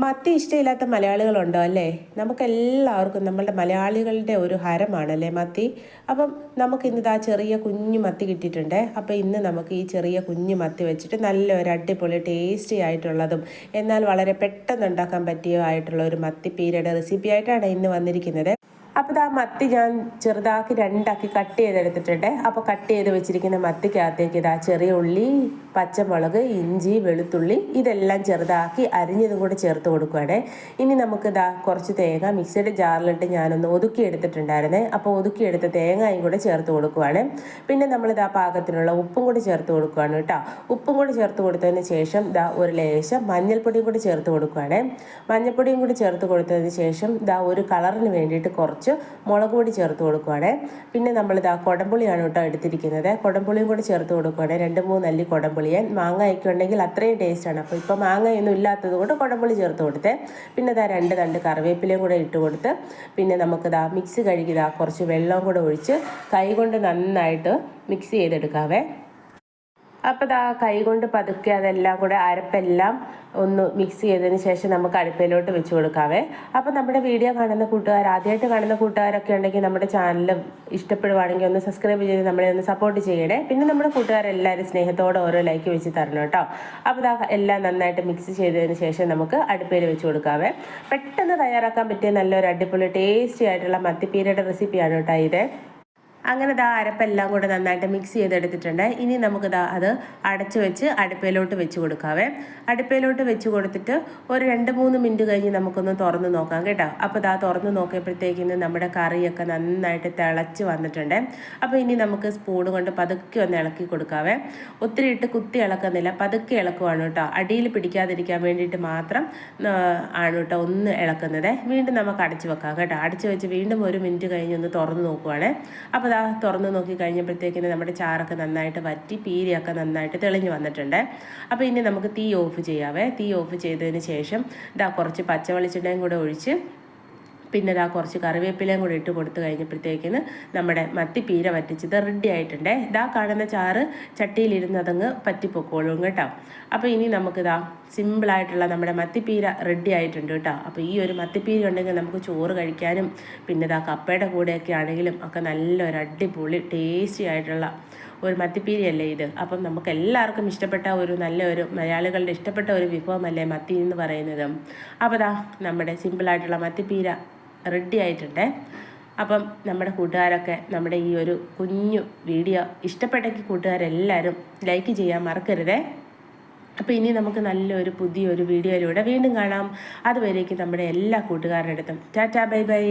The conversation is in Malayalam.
മത്തി ഇഷ്ടമില്ലാത്ത മലയാളികളുണ്ടോ അല്ലേ? നമുക്കെല്ലാവർക്കും നമ്മളുടെ മലയാളികളുടെ ഒരു ഹരമാണല്ലേ മത്തി? അപ്പം നമുക്ക് ഇന്ന് ഇതാ ചെറിയ കുഞ്ഞു മത്തി കിട്ടിയിട്ടുണ്ട്. അപ്പോൾ ഇന്ന് നമുക്ക് ഈ ചെറിയ കുഞ്ഞു മത്തി വെച്ചിട്ട് നല്ല ഒരു അടിപൊളി ടേസ്റ്റി ആയിട്ടുള്ളതും എന്നാൽ വളരെ പെട്ടെന്ന് ഉണ്ടാക്കാൻ പറ്റിയതായിട്ടുള്ള ഒരു മത്തി പീരയുടെ റെസിപ്പി ആയിട്ടാണ് ഇന്ന് വന്നിരിക്കുന്നത്. അപ്പോൾ ആ മത്തി ഞാൻ ചെറുതാക്കി രണ്ടാക്കി കട്ട് ചെയ്തെടുത്തിട്ടുണ്ട്. അപ്പോൾ കട്ട് ചെയ്ത് വെച്ചിരിക്കുന്ന മത്തിക്കകത്തേക്ക് ഇതാ ചെറിയ ഉള്ളി പച്ചമുളക് ഇഞ്ചി വെളുത്തുള്ളി ഇതെല്ലാം ചെറുതാക്കി അരിഞ്ഞതും കൂടെ ചേർത്ത് കൊടുക്കുകയാണ് ഇനി നമുക്ക് ഇതാ കുറച്ച് തേങ്ങ മിക്സിയുടെ ജാറിലിട്ട് ഞാനൊന്ന് ഒതുക്കി എടുത്തിട്ടുണ്ടായിരുന്നേ അപ്പോൾ ഒതുക്കിയെടുത്ത തേങ്ങയും കൂടെ ചേർത്ത് കൊടുക്കുകയാണ് പിന്നെ നമ്മളിതാ പാകത്തിനുള്ള ഉപ്പും കൂടി ചേർത്ത് കൊടുക്കുകയാണ് കേട്ടോ. ഉപ്പും കൂടി ചേർത്ത് കൊടുത്തതിന് ശേഷം ഇതാ ഒരു ലേശം മഞ്ഞൾപ്പൊടിയും കൂടി ചേർത്ത് കൊടുക്കുകയാണ് മഞ്ഞൾപ്പൊടിയും കൂടി ചേർത്ത് കൊടുത്തതിന് ശേഷം ഇതാ ഒരു കളറിന് വേണ്ടിയിട്ട് കുറച്ച് മുളക് പൊടി ചേർത്ത് കൊടുക്കുകയാണ് പിന്നെ നമ്മളിതാ കൊടംപുളിയാണ് കേട്ടോ എടുത്തിരിക്കുന്നത്. കൊടംപുളിയും കൂടി ചേർത്ത് കൊടുക്കുകയാണ് രണ്ട് മൂന്ന് അല്ലി കൊടംപുളിയൻ. മാങ്ങയൊക്കെ ഉണ്ടെങ്കിൽ അത്രയും ടേസ്റ്റാണ് അപ്പോൾ ഇപ്പോൾ മാങ്ങയൊന്നും ഇല്ലാത്തത് കൊണ്ട് കൊടംപുളി ചേർത്ത് കൊടുത്തേ. പിന്നെ ഇതാ രണ്ട് തണ്ട് കറിവേപ്പിലയും കൂടെ ഇട്ട് കൊടുത്ത് പിന്നെ നമുക്കിതാ മിക്സ് കഴുകിതാ കുറച്ച് വെള്ളം കൂടെ ഒഴിച്ച് കൈ കൊണ്ട് നന്നായിട്ട് മിക്സ് ചെയ്തെടുക്കാവേ. അപ്പോൾ ഇതാ കൈ കൊണ്ട് പതുക്കെ അതെല്ലാം കൂടെ അരപ്പെല്ലാം ഒന്ന് മിക്സ് ചെയ്തതിന് ശേഷം നമുക്ക് അടുപ്പിലോട്ട് വെച്ച് കൊടുക്കാവേ. അപ്പോൾ നമ്മുടെ വീഡിയോ കാണുന്ന കൂട്ടുകാർ ആദ്യമായിട്ട് കാണുന്ന കൂട്ടുകാരൊക്കെ ഉണ്ടെങ്കിൽ നമ്മുടെ ചാനൽ ഇഷ്ടപ്പെടുവാണെങ്കിൽ ഒന്ന് സബ്സ്ക്രൈബ് ചെയ്ത് നമ്മളെ ഒന്ന് സപ്പോർട്ട് ചെയ്യണേ. പിന്നെ നമ്മുടെ കൂട്ടുകാരെല്ലാവരും സ്നേഹത്തോടെ ഓരോ ലൈക്ക് വെച്ച് തരണം കേട്ടോ. അപ്പോൾ ഇതാ എല്ലാം നന്നായിട്ട് മിക്സ് ചെയ്തതിന് ശേഷം നമുക്ക് അടുപ്പയിൽ വെച്ച് കൊടുക്കാവേ. പെട്ടെന്ന് തയ്യാറാക്കാൻ പറ്റിയ നല്ലൊരു അടിപൊളി ടേസ്റ്റി ആയിട്ടുള്ള മത്തിപ്പീരയുടെ റെസിപ്പിയാണ് കേട്ടോ ഇത്. അങ്ങനെ ദാ അരപ്പെല്ലാം കൂടെ നന്നായിട്ട് മിക്സ് ചെയ്തെടുത്തിട്ടുണ്ട്. ഇനി നമുക്ക് ദാ അത് അടച്ചു വെച്ച് അടുപ്പയിലോട്ട് വെച്ച് കൊടുക്കാവേ. അടുപ്പയിലോട്ട് വെച്ച് കൊടുത്തിട്ട് ഒരു രണ്ട് മൂന്ന് മിനിറ്റ് കഴിഞ്ഞ് നമുക്കൊന്ന് തുറന്ന് നോക്കാം കേട്ടോ. അപ്പോൾ ദാ തുറന്ന് നോക്കിയപ്പോഴത്തേക്കിന് നമ്മുടെ കറിയൊക്കെ നന്നായിട്ട് തിളച്ച് വന്നിട്ടുണ്ട്. അപ്പോൾ ഇനി നമുക്ക് സ്പൂൺ കൊണ്ട് പതുക്കെ ഒന്ന് ഇളക്കി കൊടുക്കാവേ. ഒത്തിരി ഇട്ട് കുത്തി ഇളക്കുന്നില്ല. പതുക്കെ ഇളക്കുവാണ് കേട്ടോ. അടിയിൽ പിടിക്കാതിരിക്കാൻ വേണ്ടിയിട്ട് മാത്രം ആണ് കേട്ടോ ഒന്ന് ഇളക്കുന്നത്. വീണ്ടും നമുക്ക് അടച്ചു വെക്കാം കേട്ടോ. അടച്ചു വെച്ച് വീണ്ടും ഒരു മിനിറ്റ് കഴിഞ്ഞ് ഒന്ന് തുറന്ന് നോക്കുവാണേ. അപ്പോൾ അതാ തുറന്ന് നോക്കി കഴിഞ്ഞപ്പോഴത്തേക്കിന് നമ്മുടെ ചാറൊക്കെ നന്നായിട്ട് വറ്റി പീരിയൊക്കെ നന്നായിട്ട് തെളിഞ്ഞ് വന്നിട്ടുണ്ട്. അപ്പോൾ ഇനി നമുക്ക് തീ ഓഫ് ചെയ്യാവേ. തീ ഓഫ് ചെയ്തതിന് ശേഷം ഇതാ കുറച്ച് പച്ചവെളിച്ചെണ്ണയും കൂടെ ഒഴിച്ച് പിന്നെ ഇതാ കുറച്ച് കറിവേപ്പിലയും കൂടി ഇട്ട് കൊടുത്തു കഴിഞ്ഞപ്പോഴത്തേക്കിന് നമ്മുടെ മത്തിപ്പീര വറ്റിച്ചത് റെഡി ആയിട്ടുണ്ട്. ഇതാ കാണുന്ന ചാറ് ചട്ടിയിലിരുന്നതങ്ങ് പറ്റിപ്പൊക്കോളും കേട്ടോ. അപ്പോൾ ഇനി നമുക്കിതാ സിമ്പിളായിട്ടുള്ള നമ്മുടെ മത്തിപ്പീര റെഡി ആയിട്ടുണ്ട് കേട്ടോ. അപ്പോൾ ഈ ഒരു മത്തിപ്പീര ഉണ്ടെങ്കിൽ നമുക്ക് ചോറ് കഴിക്കാനും പിന്നെ ഇതാ കപ്പയുടെ കൂടെയൊക്കെ ആണെങ്കിലും ഒക്കെ നല്ലൊരു അടിപൊളി ടേസ്റ്റി ആയിട്ടുള്ള ഒരു മത്തിപ്പീരിയല്ലേ ഇത്. അപ്പം നമുക്ക് എല്ലാവർക്കും ഇഷ്ടപ്പെട്ട ഒരു നല്ല ഒരു മലയാളികളുടെ ഇഷ്ടപ്പെട്ട ഒരു വിഭവമല്ലേ മത്തി എന്ന് പറയുന്നത്. അപ്പോൾ ദാ നമ്മുടെ സിമ്പിളായിട്ടുള്ള മത്തിപ്പീര റെഡി ആയിട്ടുണ്ട്. അപ്പം നമ്മുടെ കൂട്ടുകാരൊക്കെ നമ്മുടെ ഈ ഒരു കുഞ്ഞു വീഡിയോ ഇഷ്ടപ്പെട്ടെങ്കിൽ കൂട്ടുകാരെല്ലാവരും ലൈക്ക് ചെയ്യാൻ മറക്കരുതേ. അപ്പോൾ ഇനി നമുക്ക് നല്ലൊരു പുതിയൊരു വീഡിയോയിലൂടെ വീണ്ടും കാണാം. അതുവരേക്കും നമ്മുടെ എല്ലാ കൂട്ടുകാരുടെ അടുത്തും. Tata bye bye.